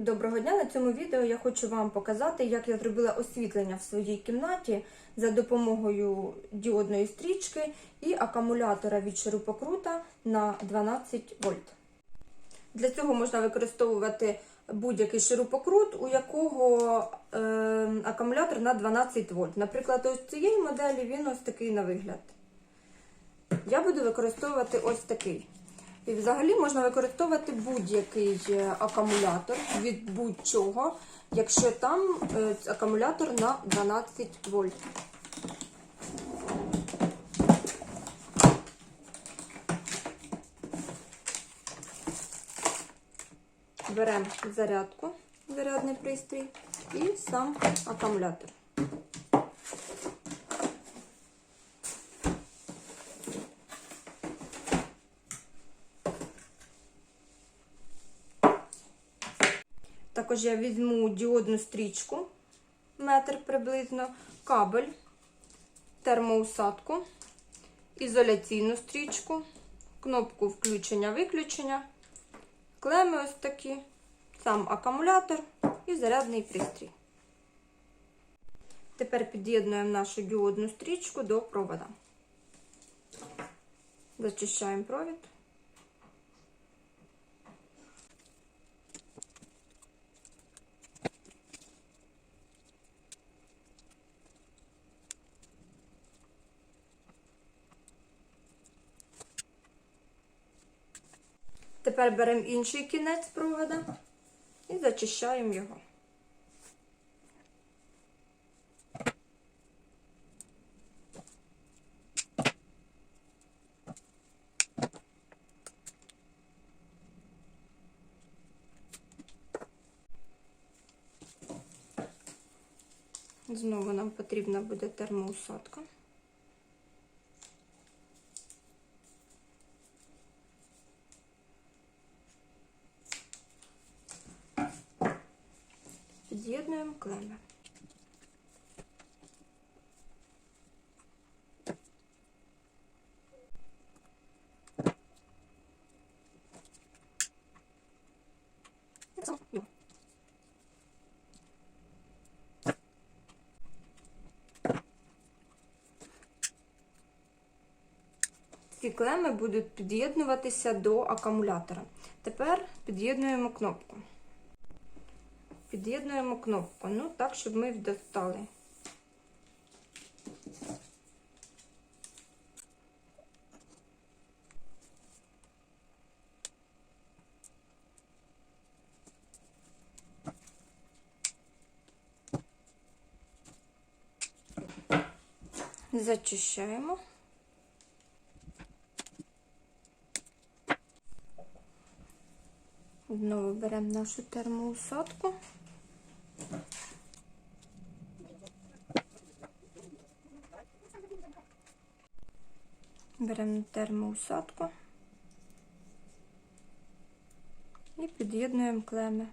Доброго дня! На цьому відео я хочу вам показати, як я зробила освітлення в своїй кімнаті за допомогою діодної стрічки і акумулятора від шурупокрута на 12 вольт. Для цього можна використовувати будь-який шурупокрут, у якого е, акумулятор на 12 вольт. Наприклад, ось цієї моделі він ось такий на вигляд. Я буду використовувати ось такий. І взагалі можна використовувати будь-який акумулятор від будь-чого, якщо там е, акумулятор на 12 вольт. Беремо зарядку, зарядний пристрій і сам акумулятор. Також я візьму діодну стрічку, метр приблизно, кабель, термоусадку, ізоляційну стрічку, кнопку включення-виключення, клеми ось такі, сам акумулятор і зарядний пристрій. Тепер під'єднуємо нашу діодну стрічку до провода. Зачищаємо провід. Тепер беремо інший кінець провода і зачищаємо його. Знову нам потрібна буде термоусадка. Під'єднуємо клеми. Ці клеми будуть під'єднуватися до акумулятора. Тепер під'єднуємо кнопку. Під'єднуємо кнопку, ну так, щоб ми достали. Зачищаємо. Знову беремо нашу термоусадку. Беремо термоусадку і під'єднуємо клеми.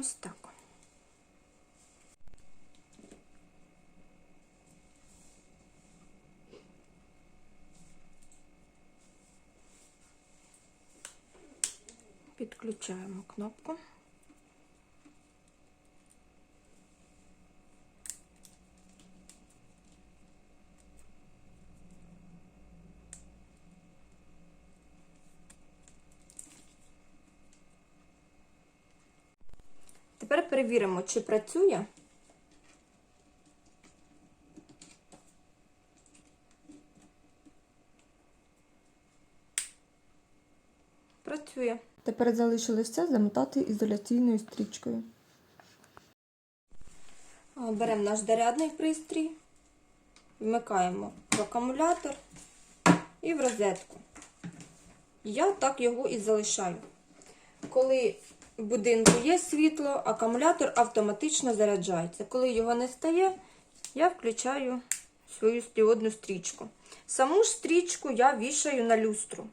Ось так. Підключаємо кнопку. Тепер перевіримо, чи працює. Працює. Тепер залишилося замотати ізоляційною стрічкою. Беремо наш зарядний пристрій, вмикаємо в акумулятор і в розетку. Я так його і залишаю. Коли в будинку є світло, акумулятор автоматично заряджається. Коли його не стає, я включаю свою діодну стрічку. Саму ж стрічку я вішаю на люстру.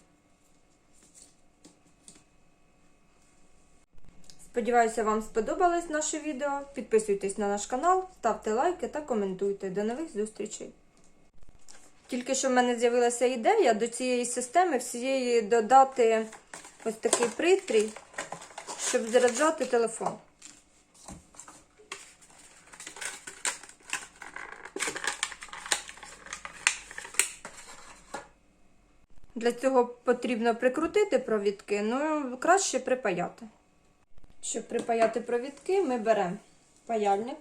Сподіваюся, вам сподобалось наше відео. Підписуйтесь на наш канал, ставте лайки та коментуйте. До нових зустрічей! Тільки що в мене з'явилася ідея до цієї системи всієї додати ось такий пристрій, щоб заряджати телефон. Для цього потрібно прикрутити провідки, ну краще припаяти. Щоб припаяти провідки, ми беремо паяльник.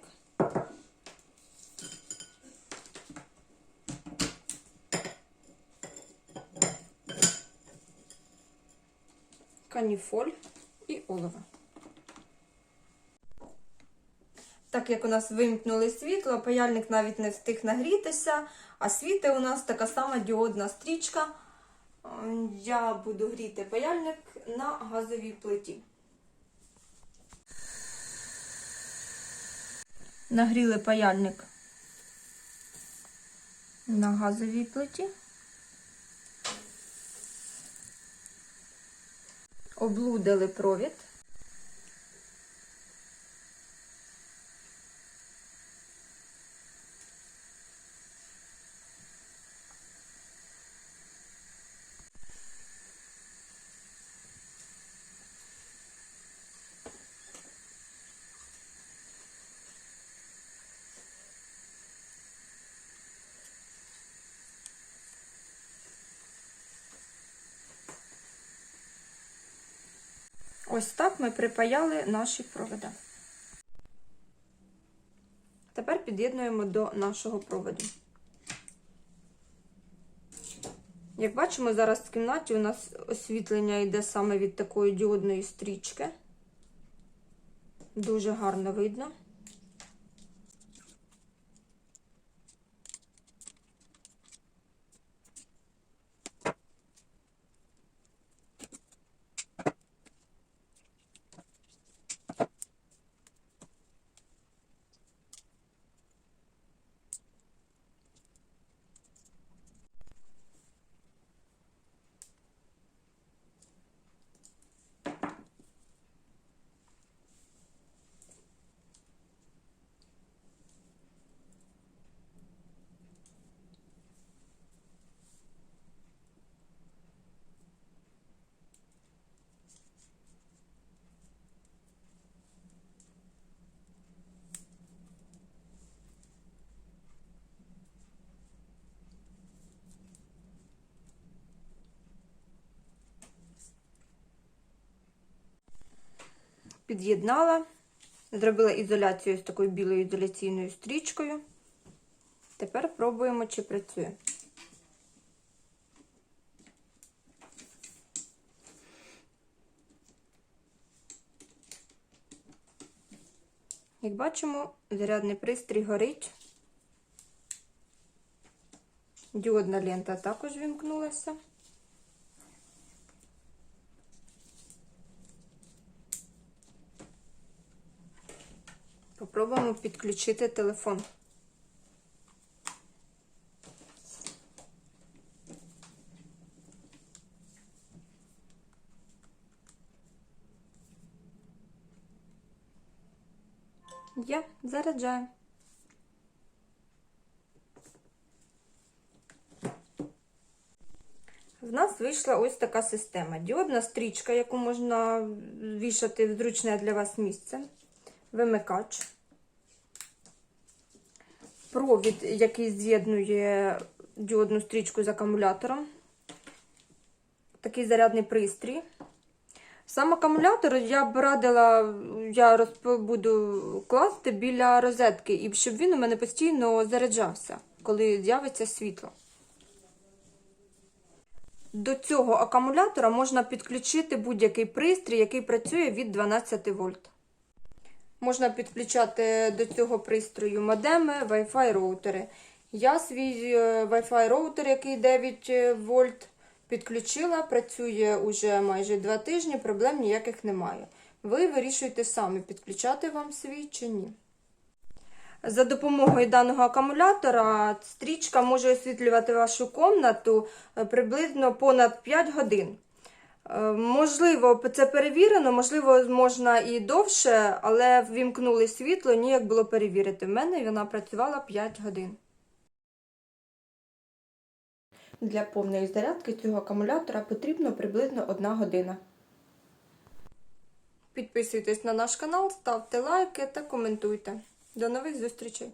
каніфоль і олово. Так як у нас вимкнули світло, паяльник навіть не встиг нагрітися, а світи у нас така сама діодна стрічка. Я буду гріти паяльник на газовій плиті. Нагріли паяльник на газовій плиті. Облудили провід. Ось так ми припаяли наші провода. Тепер під'єднуємо до нашого проводу. Як бачимо, зараз в кімнаті у нас освітлення йде саме від такої діодної стрічки. Дуже гарно видно. Під'єднала, зробила ізоляцію з такою білою ізоляційною стрічкою. Тепер пробуємо, чи працює. Як бачимо, зарядний пристрій горить. Діодна лента також вімкнулася. Попробуємо підключити телефон. Я заряджаю. В нас вийшла ось така система. Діодна стрічка, яку можна вішати в зручне для вас місце. Вимикач. Провід, який з'єднує діодну стрічку з акумулятором. Такий зарядний пристрій. Сам акумулятор я б радила, я буду класти біля розетки, і щоб він у мене постійно заряджався, коли з'явиться світло. До цього акумулятора можна підключити будь-який пристрій, який працює від 12 вольт. Можна підключати до цього пристрою модеми, Wi-Fi роутери. Я свій е, Wi-Fi роутер, який 9 вольт, підключила, працює уже майже 2 тижні, проблем ніяких немає. Ви вирішуєте самі, підключати вам свій чи ні. За допомогою даного акумулятора стрічка може освітлювати вашу комнату е, приблизно понад 5 годин. Е, Можливо, це перевірено, можливо, можна і довше, але ввімкнули світло, ніяк було перевірити. В мене вона працювала 5 годин. Для повної зарядки цього акумулятора потрібно приблизно 1 година. Підписуйтесь на наш канал, ставте лайки та коментуйте. До нових зустрічей!